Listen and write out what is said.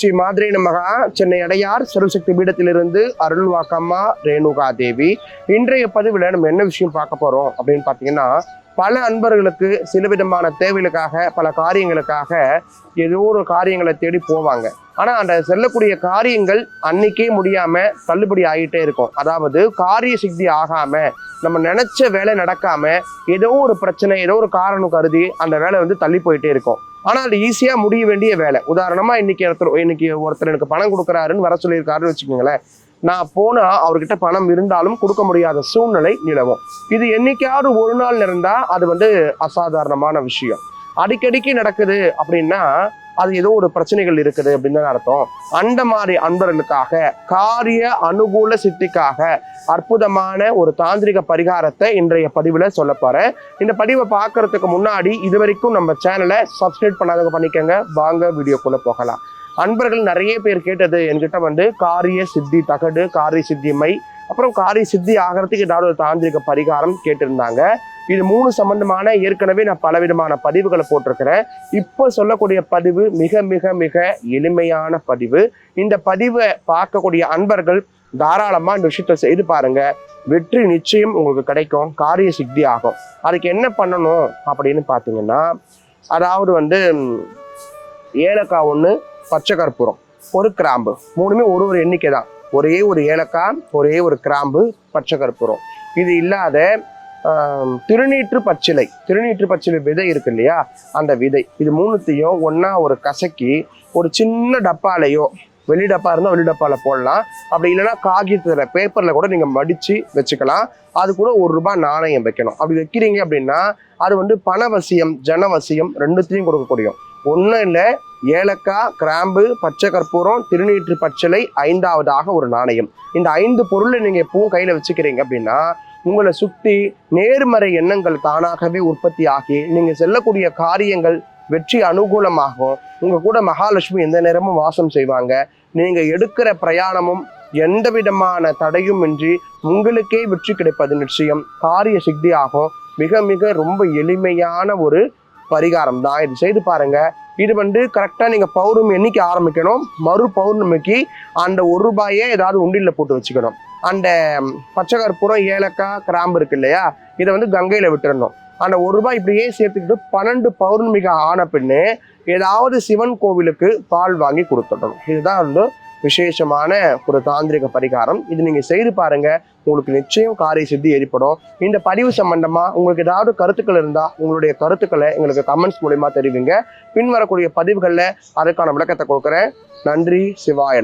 ஸ்ரீ மாதிரி நமகா. சென்னை அடையார் சர்வசக்தி பீடத்திலிருந்து அருள்வாக்கம்மா ரேணுகா தேவி இன்றைய பதிவில் நம்ம என்ன விஷயம் பார்க்க போகிறோம் அப்படின்னு பார்த்தீங்கன்னா பல அன்பர்களுக்கு சில விதமான தேவைகளுக்காக பல காரியங்களுக்காக ஏதோ ஒரு காரியங்களை தேடி போவாங்க. ஆனால் அந்த செல்லக்கூடிய காரியங்கள் அன்னைக்கே முடியாமல் தள்ளுபடி ஆகிட்டே இருக்கும். அதாவது காரிய சித்தி ஆகாமல் நம்ம நினச்ச வேலை நடக்காமல் ஏதோ ஒரு பிரச்சனை ஏதோ ஒரு காரணம் கருதி அந்த வேலை வந்து தள்ளி போயிட்டே இருக்கும். ஆனால் அது ஈஸியாக முடிய வேண்டிய வேலை. உதாரணமாக இன்னைக்கு ஒருத்தர் இன்னைக்கு ஒருத்தர் எனக்கு பணம் கொடுக்குறாருன்னு வர சொல்லியிருக்காருன்னு வச்சுக்கோங்களேன். நான் போனால் அவர்கிட்ட பணம் இருந்தாலும் கொடுக்க முடியாத சூழ்நிலை நிலவும். இது என்னைக்காவது ஒரு நாள் இருந்தால் அது வந்து அசாதாரணமான விஷயம். அடிக்கடிக்கு நடக்குது அப்படின்னா அது ஏதோ ஒரு பிரச்சனைகள் இருக்குது அப்படின்னு தான் அர்த்தம். அந்த மாதிரி அன்பர்களுக்காக காரிய அனுகூல சித்திக்காக அற்புதமான ஒரு தாந்திரிக பரிகாரத்தை இன்றைய பதிவில் சொல்ல போகிறேன் இந்த பதிவை பார்க்கறதுக்கு முன்னாடி இது வரைக்கும் நம்ம சேனலை சப்ஸ்கிரைப் பண்ணாதவங்க பண்ணிக்கோங்க. வாங்க வீடியோக்குள்ள போகலாம். அன்பர்கள் நிறைய பேர் கேட்டது என்கிட்ட வந்து காரிய சித்தி தகடு காரிய சித்தி மை அப்புறம் காரிய சித்தி ஆகிறதுக்கு ஏதாவது ஒரு தாந்திரிக பரிகாரம் கேட்டிருந்தாங்க. இது மூணு சம்பந்தமான ஏற்கனவே நான் பலவிதமான பதிவுகளை போட்டிருக்கிறேன். இப்போ சொல்லக்கூடிய பதிவு மிக மிக மிக எளிமையான பதிவு. இந்த பதிவை பார்க்கக்கூடிய அன்பர்கள் தாராளமாக இந்த விஷயத்தை செய்து பாருங்க. வெற்றி நிச்சயம் உங்களுக்கு கிடைக்கும். காரிய சித்தி ஆகும். அதுக்கு என்ன பண்ணணும் அப்படின்னு பார்த்தீங்கன்னா அதாவது வந்து ஏலக்காய் ஒன்று பச்சை கற்பூரம் ஒரு கிராம்பு. மூணுமே ஒரு ஒரு எண்ணிக்கை தான் ஒரே ஒரு ஏலக்காய் ஒரே ஒரு கிராம்பு பச்சை கற்பூரம். இது இல்லாத திருநீற்று பச்சிலை. திருநீற்று பச்சிலை விதை இருக்கு இல்லையா? அந்த விதை. இது மூணுத்தையும் ஒன்றா ஒரு கசக்கி ஒரு சின்ன டப்பாலையோ வெளி டப்பா இருந்தால் வெளி டப்பாவில் போடலாம். அப்படி இல்லைன்னா காகிதத்தில் பேப்பரில் கூட நீங்கள் மடித்து வச்சுக்கலாம். அது கூட ஒரு ரூபாய் நாணயம் வைக்கணும். அப்படி வைக்கிறீங்க அப்படின்னா அது வந்து பணவசியம் ஜனவசியம் ரெண்டுத்தையும் கொடுக்கக்கூடியும் ஒன்றும் இல்லை ஏலக்காய் கிராம்பு பச்சை கற்பூரம் திருநீற்று பச்சிலை ஐந்தாவதாக ஒரு நாணயம். இந்த ஐந்து பொருளை நீங்கள் எப்பவும் கையில் வச்சுக்கிறீங்க அப்படின்னா உங்களை சுற்றி நேர்மறை எண்ணங்கள் தானாகவே உற்பத்தி ஆகி நீங்கள் செல்லக்கூடிய காரியங்கள் வெற்றி அனுகூலமாகும். உங்கள் கூட மகாலட்சுமி எந்த நேரமும் வாசம் செய்வாங்க. நீங்கள் எடுக்கிற பிரயாணமும் எந்த விதமான தடையும் இன்றி உங்களுக்கே வெற்றி கிடைப்பது நிச்சயம். காரிய சித்தி ஆகும். மிக மிக ரொம்ப எளிமையான ஒரு பரிகாரம் தான். இது செய்து பாருங்க. இது வந்து கரெக்டாக நீங்கள் பௌர்ணமி என்னைக்கு ஆரம்பிக்கணும். மறு பௌர்ணமிக்கு அந்த ஒரு ரூபாயே ஏதாவது உண்டியில் போட்டு வச்சுக்கணும். அந்த ம், பச்சை கற்பூரம் ஏலக்காய் கிராம்பு இருக்கு இல்லையா? இதை வந்து கங்கையில் விட்டுறணும் அந்த ஒரு ரூபாய் இப்படியே சேர்த்துக்கிட்டு பன்னெண்டு பௌர்ணமிக்கு ஆன பின்னே ஏதாவது சிவன் கோவிலுக்கு பால் வாங்கி கொடுத்துடணும். இதுதான் வந்து விசேஷமான ஒரு தாந்திரிக பரிகாரம். இது நீங்கள் செய்து பாருங்கள் உங்களுக்கு நிச்சயம் காரிய சித்தி ஏற்படும். இந்த பதிவு சம்பந்தமாக உங்களுக்கு ஏதாவது கருத்துக்கள் இருந்தால் உங்களுடைய கருத்துக்களை எங்களுக்கு கமெண்ட்ஸ் மூலயமா தெரிவிங்க. பின்வரக்கூடிய பதிவுகளில் அதுக்கான விளக்கத்தை கொடுக்குறேன். நன்றி. சிவாய